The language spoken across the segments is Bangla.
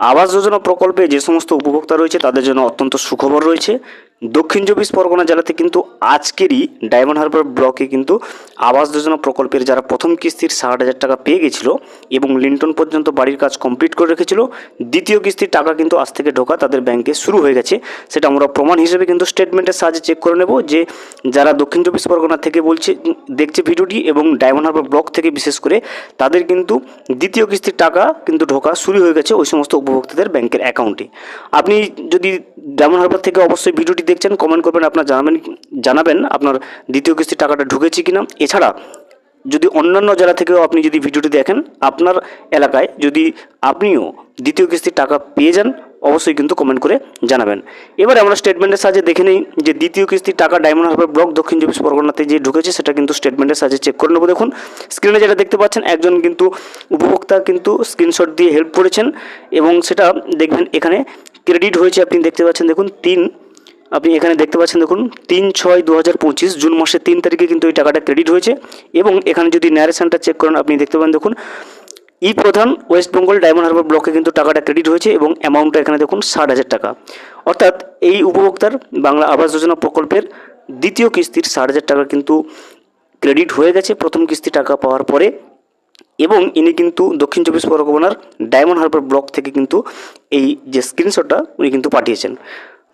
আবাস যোজনা প্রকল্পে যে সমস্ত উপভোক্তা রয়েছে তাদের জন্য অত্যন্ত সুখবর রয়েছে। দক্ষিণ চব্বিশ পরগনা জেলাতে কিন্তু আজকেরই ডায়মন্ড হারবার ব্লকে কিন্তু আবাস যোজনা প্রকল্পের যারা প্রথম কিস্তির ষাট হাজার টাকা পেয়ে গেছিল এবং লিন্টন পর্যন্ত বাড়ির কাজ কমপ্লিট করে রেখেছিল, দ্বিতীয় কিস্তির টাকা কিন্তু আজ থেকে ঢোকা তাদের ব্যাংকে শুরু হয়ে গেছে। সেটা আমরা প্রমাণ হিসেবে কিন্তু স্টেটমেন্টের সাহায্যে চেক করে নেব যে যারা দক্ষিণ চব্বিশ পরগনা থেকে বলছে, দেখছে ভিডিওটি এবং ডায়মন্ড হারবার ব্লক থেকে বিশেষ করে তাদের কিন্তু দ্বিতীয় কিস্তির টাকা কিন্তু ঢোকা শুরু হয়ে গেছে ওই সমস্ত উপভোক্তাদের ব্যাংকের অ্যাকাউন্টে। আপনি যদি ডায়মন্ড হারবার থেকে অবশ্যই ভিডিওটি দেখছেন কমেন্ট করবেন, আপনার জানাবেন জানাবেন, আপনার দ্বিতীয় কিস্তির টাকাটা ঢুকেছে কিনা। এছাড়া, যদি অন্যান্য জেলা থেকেও আপনি যদি ভিডিওটি দেখেন, আপনার এলাকায় যদি আপনিও দ্বিতীয় কিস্তির টাকা পেয়ে যান, অবশ্যই কিন্তু কমেন্ট করে জানাবেন। এবারে আমরা স্টেটমেন্টের সাহায্যে দেখে নিই যে দ্বিতীয় কিস্তির টাকা ডায়মন্ড হারবার ব্লক দক্ষিণ চব্বিশ পরগনাতে যে ঢুকেছে, সেটা কিন্তু স্টেটমেন্টের সাহায্যে চেক করে নেব। দেখুন স্ক্রিনে যেটা দেখতে পাচ্ছেন, একজন কিন্তু উপভোক্তা কিন্তু স্ক্রিনশট দিয়ে হেল্প করেছেন এবং সেটা দেখবেন এখানে ক্রেডিট হয়েছে, আপনি দেখতে পাচ্ছেন, দেখুন, তিন আপনি এখানে দেখতে পাচ্ছেন দেখুন, তিন ছয় দু হাজার পঁচিশ জুন মাসের তিন তারিখে কিন্তু এই টাকাটা ক্রেডিট হয়েছে। এবং এখানে যদি ন্যারেশনটা চেক করেন, আপনি দেখতে পাবেন দেখুন ই প্রধান ওয়েস্ট বেঙ্গল ডায়মন্ড হারবার ব্লকে কিন্তু টাকাটা ক্রেডিট হয়েছে এবং অ্যামাউন্টটা এখানে দেখুন, ষাট হাজার টাকা। অর্থাৎ এই উপভোক্তার বাংলা আবাস যোজনা প্রকল্পের দ্বিতীয় কিস্তির ষাট হাজার টাকা কিন্তু ক্রেডিট হয়ে গেছে প্রথম কিস্তি টাকা পাওয়ার পরে। এবং ইনি কিন্তু দক্ষিণ চব্বিশ পরগনার ডায়মন্ড হারবার ব্লক থেকে কিন্তু এই যে স্ক্রিনশটটা উনি কিন্তু পাঠিয়েছেন।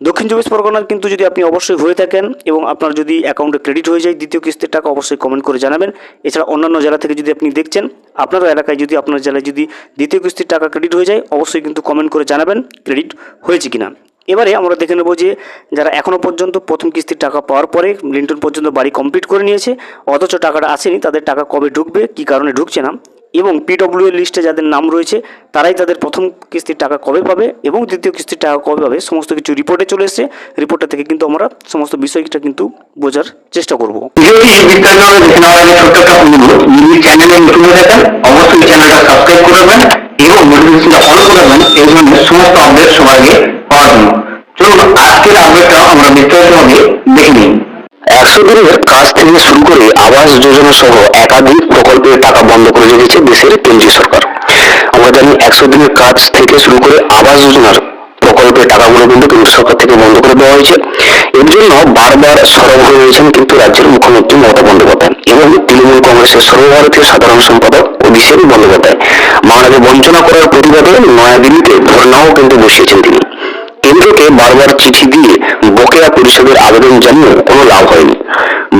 দক্ষিণ চব্বিশ পরগনার কিন্তু যদি আপনি অবশ্যই হয়ে থাকেন এবং আপনার যদি অ্যাকাউন্টে ক্রেডিট হয়ে যায় দ্বিতীয় কিস্তির টাকা অবশ্যই কমেন্ট করে জানাবেন। এছাড়া অন্যান্য জেলা থেকে যদি আপনি দেখছেন, আপনার এলাকায় যদি আপনার জেলায় যদি দ্বিতীয় কিস্তির টাকা ক্রেডিট হয়ে যায়, অবশ্যই কিন্তু কমেন্ট করে জানাবেন ক্রেডিট হয়েছে কিনা। এবারে আমরা দেখে নেব যে যারা এখনও পর্যন্ত প্রথম কিস্তির টাকা পাওয়ার পরে লিন্টন পর্যন্ত বাড়ি কমপ্লিট করে নিয়েছে, অথচ টাকাটা আসেনি, তাদের টাকা কবে ঢুকবে, কী কারণে ঢুকছে না এবং পিডব্লিউ লিস্টে যাদের নাম রয়েছে, তারাই তাদের প্রথম কিস্তির টাকা কবে পাবে এবং দ্বিতীয় কিস্তির টাকা কবে পাবে সমস্ত কিছু রিপোর্টে চলে এসেছে। রিপোর্টটা থেকে কিন্তু আমরা সমস্ত বিষয়টা কিন্তু বোঝার চেষ্টা করব। অবশ্যই চ্যানেলটা সাবস্ক্রাইব এবং অন এই সমস্ত আপডেট সবার আগে চলুন, আজকের আপডেটটা আমরা দেখে নিই। একশো দিনের কাজ থেকে শুরু করে আবাস যোজনা সহ একাধিক প্রকল্পের টাকা বন্ধ করে রেখেছে দেশের কেন্দ্রীয় সরকার। আমরা জানি একশো দিনের কাজ থেকে শুরু করে আবাস যোজনার প্রকল্পের টাকাগুলো কিন্তু কেন্দ্র সরকার থেকে বন্ধ করে দেওয়া হয়েছে। এর জন্য বারবার সরব হয়ে রয়েছেন কিন্তু রাজ্যের মুখ্যমন্ত্রী মমতা বন্দ্যোপাধ্যায় এবং তৃণমূল কংগ্রেসের সর্বভারতীয় সাধারণ সম্পাদক অভিষেক বন্দ্যোপাধ্যায়। বাংলাকে বঞ্চনা করার প্রতিবাদে নয়াদিল্লিতে ধর্নাও কিন্তু বসিয়েছেন তিনি। কেন্দ্রকে বারবার চিঠি দিয়ে পরিশোধের আবেদন জানিয়েও কোনো লাভ হয়নি।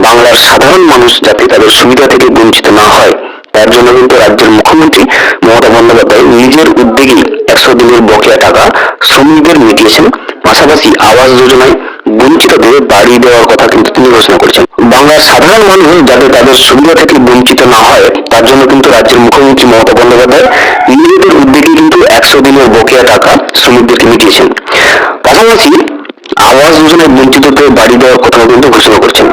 বাংলার সাধারণ মানুষ যাতে তাদের সুবিধা থেকে বঞ্চিত না হয়, তার জন্য কিন্তু রাজ্যের মুখ্যমন্ত্রী মমতা বন্দ্যোপাধ্যায় নিজের উদ্যোগেই একশো দিনের বকেয়া টাকা শ্রমিকদের মিটিয়েছেন। পাশাপাশি আবাস যোজনায় বঞ্চিতদের বাড়ি দেওয়ার কথা কিন্তু তিনি ঘোষণা করেছেন। বাংলার সাধারণ মানুষ যাতে তাদের সুবিধা থেকে বঞ্চিত না হয়, তার জন্য কিন্তু রাজ্যের মুখ্যমন্ত্রী মমতা বন্দ্যোপাধ্যায় নিজেদের উদ্যোগে কিন্তু একশো দিনের বকেয়া টাকা শ্রমিকদেরকে মিটিয়েছেন। পাশাপাশি আবাস যোজনায় বঞ্চিতদের বাড়ি দেওয়ার কথা কিন্তু ঘোষণা করছেন।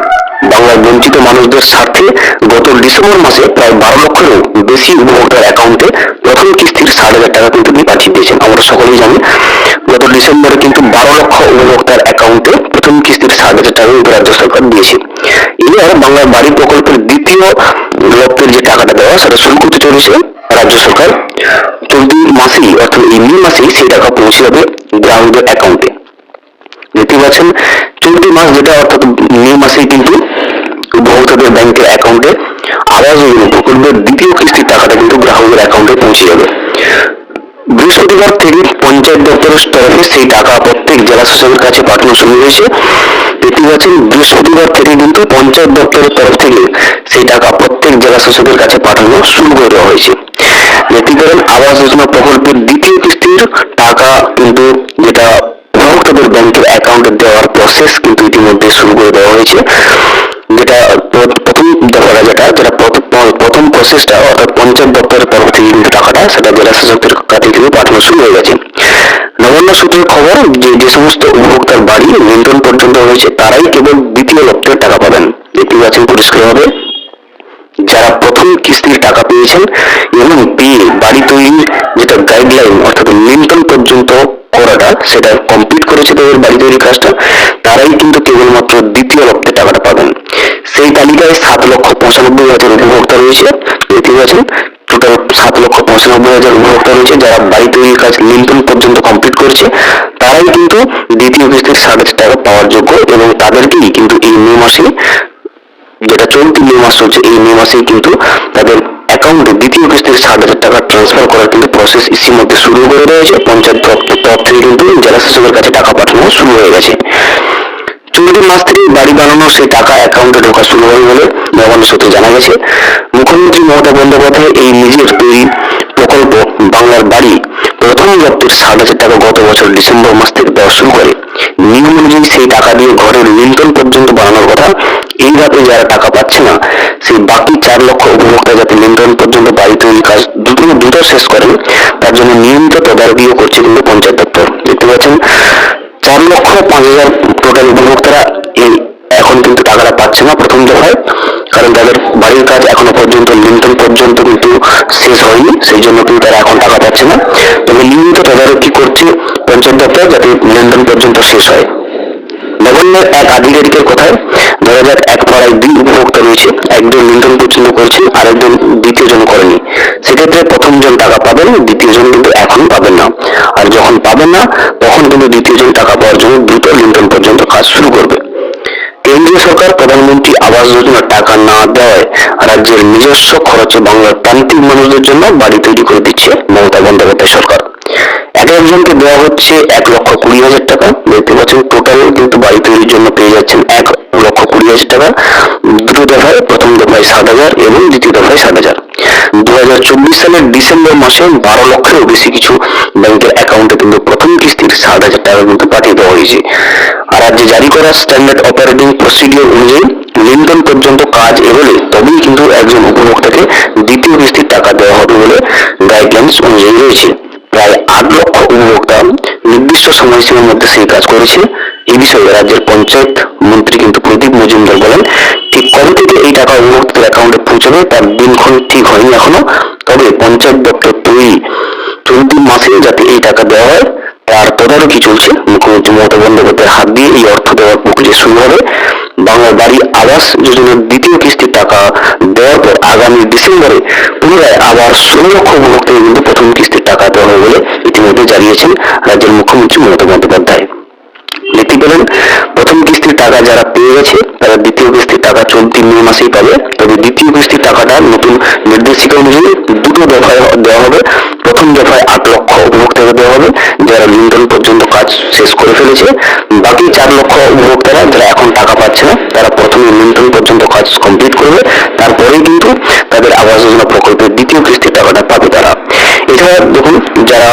বাংলার বঞ্চিত মানুষদের স্বার্থে গত ডিসেম্বর মাসে প্রায় বারো লক্ষেরও বেশি উপভোক্তার অ্যাকাউন্টে প্রথম কিস্তির ষাট হাজার টাকা কিন্তু তিনি পাঠিয়ে দিয়েছেন। আমরা সকলেই জানি, গত ডিসেম্বরে কিন্তু বারো লক্ষ উপভোক্তার অ্যাকাউন্টে প্রথম কিস্তির ষাট হাজার টাকা কিন্তু রাজ্য সরকার দিয়েছে। এবার বাংলার বাড়ি প্রকল্পের দ্বিতীয় লক্ষ্যের যে টাকাটা দেওয়া সেটা শুরু করতে চলেছে রাজ্য সরকার। চলতি মাসেই, অর্থাৎ এই মে মাসেই সেই টাকা পৌঁছে যাবে গ্রাহকদের অ্যাকাউন্টে। দেখতে চলতি মাস যেটা, অর্থাৎ মে মাসেই কিন্তু উপভোক্তাদের ব্যাংকের অ্যাকাউন্টে আবাস যোজনা প্রকল্পের দ্বিতীয় কিস্তির টাকাটা কিন্তু গ্রাহকের অ্যাকাউন্টে পৌঁছে যাবে। বৃহস্পতিবার থেকে পঞ্চায়েত দপ্তরের তরফে সেই টাকা প্রত্যেক জেলা শাসকের কাছে পাঠানো শুরু হয়েছে। পাচ্ছেন, বৃহস্পতিবার থেকে কিন্তু পঞ্চায়েত দপ্তরের তরফ থেকে সেই টাকা প্রত্যেক জেলা শাসকের কাছে পাঠানো শুরু করে দেওয়া হয়েছে। দেখতে আবাস যোজনা প্রকল্পের দ্বিতীয় কিস্তির টাকা কিন্তু যেটা উপভোক্তাদের ব্যাংকের অ্যাকাউন্টে দেওয়ার প্রসেস কিন্তু ইতিমধ্যে শুরু করে দেওয়া হয়েছে। যেটা প্র- প্রথম দফাটা যেটা যেটা প্রথম প্রসেসটা অর্থাৎ পঞ্চায়েত দপ্তরের তরফ থেকে কিন্তু টাকাটা সেটা জেলা শাসকদের কাছে কিন্তু পাঠানো শুরু হয়ে গেছে। নবান্ন সূত্রের খবর যে যে সমস্ত উপভোক্তার বাড়ি নিয়ন্ত্রণ পর্যন্ত হয়েছে তারাই কেবল দ্বিতীয় লক্ষ্যের টাকা পাবেন। দেখতে পাচ্ছেন পরিষ্কারভাবে যারা প্রথম কিস্তির টাকা পেয়েছেন এবং পেয়ে বাড়ি তৈরির যেটা গাইডলাইন অর্থাৎ নিয়ন্ত্রণ পর্যন্ত করাটা সেটা কমপ্লিট করেছে তাদের বাড়ি তৈরির কাজটা, তারাই কিন্তু কেবলমাত্র দ্বিতীয় লক্ষ্যের টাকাটা পাবেন। সেই তালিকায় সাত লক্ষ পঁচানব্বই হাজার উপভোক্তা রয়েছে। দেখতে পাচ্ছেন টোটাল সাত লক্ষ পঁচানব্বই হাজার উপভোক্তা রয়েছে, যারা বাড়ি তৈরির কাজ লিঙ্কন পর্যন্ত কমপ্লিট করেছে, তারাই কিন্তু দ্বিতীয় কিস্তির ষাট হাজার টাকা পাওয়ার যোগ্য এবং তাদেরকেই কিন্তু এই মে মাসে, যেটা চলতি মে মাস চলছে এই মে মাসেই কিন্তু তাদের অ্যাকাউন্টে দ্বিতীয় কিস্তির ষাট হাজার টাকা ট্রান্সফার করার কিন্তু প্রসেস ইতিমধ্যে শুরু করে রয়েছে পঞ্চায়েত তরফ- তরফ থেকে কিন্তু জেলা শাসকের কাছে টাকা পাঠানো শুরু হয়ে গেছে। চলতি মাস থেকে বাড়ি বানানোর সেই টাকা অ্যাকাউন্টে ঢোকা শুরু হবে বলে নবান্ন সূত্রে জানা গেছে। মুখ্যমন্ত্রী মমতা বন্দ্যোপাধ্যায় এই নিজের তৈরি প্রকল্প বাংলার বাড়ি প্রথম দপ্তর ষাট হাজার টাকা গত বছর ডিসেম্বর মাস থেকে দেওয়া শুরু করে। নিয়ম অনুযায়ী সেই টাকা দিয়ে ঘরের লিন্টন পর্যন্ত বানানোর কথা এই রাতে যারা টাকা পাচ্ছে না, সেই বাকি চার লক্ষ উপভোক্তা যাতে লিন্টন পর্যন্ত বাড়ি তৈরির কাজ দ্রুত দ্রুত শেষ করেন, তার জন্য নিয়মিত তদারকিও করছে কিন্তু পঞ্চায়েত দপ্তর। দেখতে পাচ্ছেন, চার লক্ষ পাঁচ হাজার টোটাল উপভোক্তারা এই এখন কিন্তু টাকাটা পাচ্ছে না প্রথম দফায়। কারণ তাদের বাড়ির কাজ এখনও পর্যন্ত লিন্টন পর্যন্ত কিন্তু শেষ হয়নি, সেই জন্য কিন্তু তারা এখন টাকা পাচ্ছে না। তবে নিয়মিত তদারকি করছে পঞ্চায়েত দপ্তর যাতে লেনদেন পর্যন্ত শেষ হয়। নবান্নের এক আধিকারিকের কথায় ধরা যাক এক পাড়ায় দুই উপভোক্তা রয়েছে, একজন লিন্টন পর্যন্ত করেছেন আরেকজন দ্বিতীয় জন করেনি। সেক্ষেত্রে প্রথম জন টাকা পাবেন, দ্বিতীয় জন কিন্তু এখন পাবেন না। আর যখন পাবেন না, তখন কিন্তু দ্বিতীয় জন টাকা পাওয়ার জন্য দ্রুত লিন্টন পর্যন্ত কাজ শুরু করবে। কেন্দ্রীয় সরকার প্রধানমন্ত্রী আবাস যোজনার টাকা না দেওয়ায় রাজ্যের নিজস্ব খরচে বাংলার প্রান্তিক মানুষদের জন্য বাড়ি তৈরি করে দিচ্ছে মমতা বন্দ্যোপাধ্যায় সরকার। একজনকে দেওয়া হচ্ছে এক লক্ষ কুড়ি হাজার টাকা। দেখতে পাচ্ছেন টোটাল কিন্তু বাড়ি তৈরির জন্য পেয়ে যাচ্ছেন এক লক্ষ কুড়ি হাজার টাকা। দুটো দফায়, প্রথম দফায় সাত হাজার এবং দ্বিতীয় দফায় সাত হাজার। দু হাজার চব্বিশ সালের ডিসেম্বর মাসে বারো লক্ষেরও বেশি কিছু ব্যাংকের অ্যাকাউন্টে কিন্তু প্রথম কিস্তির ষাট হাজার টাকা কিন্তু পাঠিয়ে দেওয়া হয়েছে। আর রাজ্যে জারি করা স্ট্যান্ডার্ড অপারেটিং প্রসিডিওর অনুযায়ী লিঙ্কন পর্যন্ত কাজ এগোলে তবেই কিন্তু একজন উপভোক্তাকে দ্বিতীয় কিস্তির টাকা দেওয়া হবে বলে গাইডলাইন্স অনুযায়ী রয়েছে। প্রায় আট লক্ষ উপভোক্তা নির্দিষ্ট সময়সীমার মধ্যে সেই কাজ করেছে। এই বিষয়ে রাজ্যের পঞ্চায়েত মন্ত্রী কিন্তু প্রদীপ মজুমদার বলেন, ঠিক কবে থেকে এই টাকা উপভোক্তাদের অ্যাকাউন্টে পৌঁছাবে তার দিনক্ষণ ঠিক হয়নি এখনও। তবে পঞ্চায়েত দপ্তর তৈরি চলতি মাসে যাতে এই টাকা দেওয়া হয়, তার তদারকি চলছে। মুখ্যমন্ত্রী মমতা বন্দ্যোপাধ্যায়ের হাত দিয়ে এই অর্থ দেওয়ার প্রক্রিয়া শুরু হবে। বাংলার বাড়ি আবাস যোজনার দ্বিতীয় কিস্তির টাকা দেওয়ার পর আগামী ডিসেম্বরে পুনরায় আবার ষোলো লক্ষ উপভোক্তাকে কিন্তু প্রথম কিস্তির টাকা হবে বলে ইতিমধ্যে জানিয়েছেন রাজ্যের মুখ্যমন্ত্রী মমতা বন্দ্যোপাধ্যায়। দেখতে পেলেন, প্রথম কিস্তির টাকা যারা পেয়ে গেছে, তারা দ্বিতীয় কিস্তির টাকা চলতি মে মাসেই পাবে। তবে দ্বিতীয় কিস্তির টাকাটা নতুন নির্দেশিকা অনুযায়ী দুটো দফায় দেওয়া হবে। প্রথম দফায় আট লক্ষ উপভোক্তাকে দেওয়া হবে, যারা লিন্টন পর্যন্ত কাজ শেষ করে ফেলেছে। বাকি চার লক্ষ উপভোক্তারা যারা এখন টাকা পাচ্ছে না, তারা প্রথমে লিন্টন পর্যন্ত কাজ কমপ্লিট করবে। তারপরেই কিন্তু তাদের আবাস যোজনা প্রকল্পের দ্বিতীয় কিস্তির টাকাটা পাবে তারা। এছাড়া দেখুন, যারা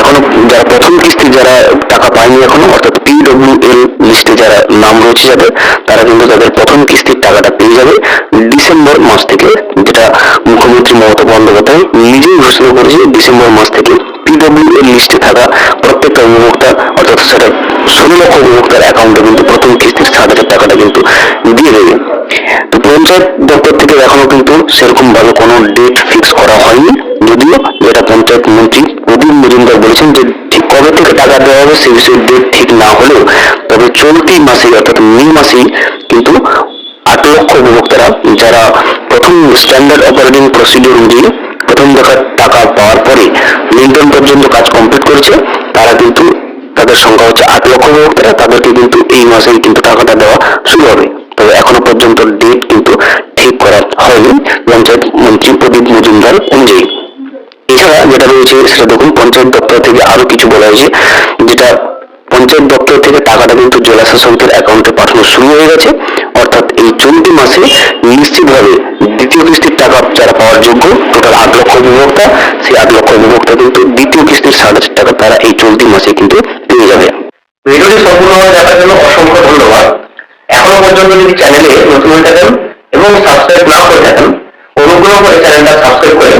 এখনও, যারা প্রথম কিস্তি যারা টাকা পায়নি এখনও, অর্থাৎ পিডব্লিউ এল লিস্টে যারা নাম রয়েছে যাদের, তারা কিন্তু তাদের প্রথম কিস্তির টাকাটা পেয়ে যাবে ডিসেম্বর মাস থেকে, যেটা মুখ্যমন্ত্রী মমতা বন্দ্যোপাধ্যায় নিজেই ঘোষণা করেছে ডিসেম্বর মাস থেকে পিডব্লিউ এল লিস্টে থাকা প্রত্যেকটা উপভোক্তা, অর্থাৎ সেটা ষোলো লক্ষ উপভোক্তার অ্যাকাউন্টে কিন্তু প্রথম কিস্তির সাত হাজার টাকাটা কিন্তু দিয়ে দেবে। তো পঞ্চায়েত দপ্তর থেকে এখনও কিন্তু সেরকম ভাবে কোনো ডেট ফিক্স করা হয়নি। যদিও যেটা পঞ্চায়েত মন্ত্রী প্রদীপ মজুমদার বলেছেন যে ঠিক কবে থেকে টাকা দেওয়া হবে সে বিষয়ে ডেট ঠিক না হলেও তবে চলতি মাসেই অর্থাৎ মে মাসেই কিন্তু আট লক্ষ উপভোক্তারা যারা প্রথম স্ট্যান্ডার্ড অপারেটিং প্রসিডিওর অনুযায়ী প্রথম দেখার টাকা পাওয়ার পরে লিন্টন পর্যন্ত কাজ কমপ্লিট করেছে, তারা কিন্তু তাদের সংখ্যা হচ্ছে আট লক্ষ উপভোক্তারা, তাদেরকে কিন্তু এই মাসেই কিন্তু টাকাটা দেওয়া শুরু হবে। তবে এখনও পর্যন্ত ডেট করা হয়নি। পঞ্চায়েত মন্ত্রী প্রদীপ মজুমদার অনুযায়ী। এছাড়া যেটা রয়েছে, সেটা দেখুন, পঞ্চায়েত দপ্তর থেকে আরও কিছু বলা হয়েছে, যেটা পঞ্চায়েত দপ্তর থেকে টাকাটা কিন্তু জেলা শাসকদের অ্যাকাউন্টে পাঠানো শুরু হয়ে গেছে। অর্থাৎ এই চলতি মাসে নিশ্চিতভাবে দ্বিতীয় কিস্তির টাকা যারা পাওয়ার যোগ্য টোটাল আট লক্ষ উপভোক্তা সেই আট লক্ষ উপভোক্তা কিন্তু দ্বিতীয় কিস্তির সাত হাজার টাকা তারা এই চলতি মাসে কিন্তু পেয়ে যাবে। ভিডিওটি সম্পূর্ণভাবে দেখার জন্য অসংখ্য ধন্যবাদ। এখনও পর্যন্ত যদি চ্যানেলে নতুন হয়ে থাকেন এবং সাবস্ক্রাইব না করে থাকেন অনুগ্রহ করে চ্যানেলটা সাবস্ক্রাইব করে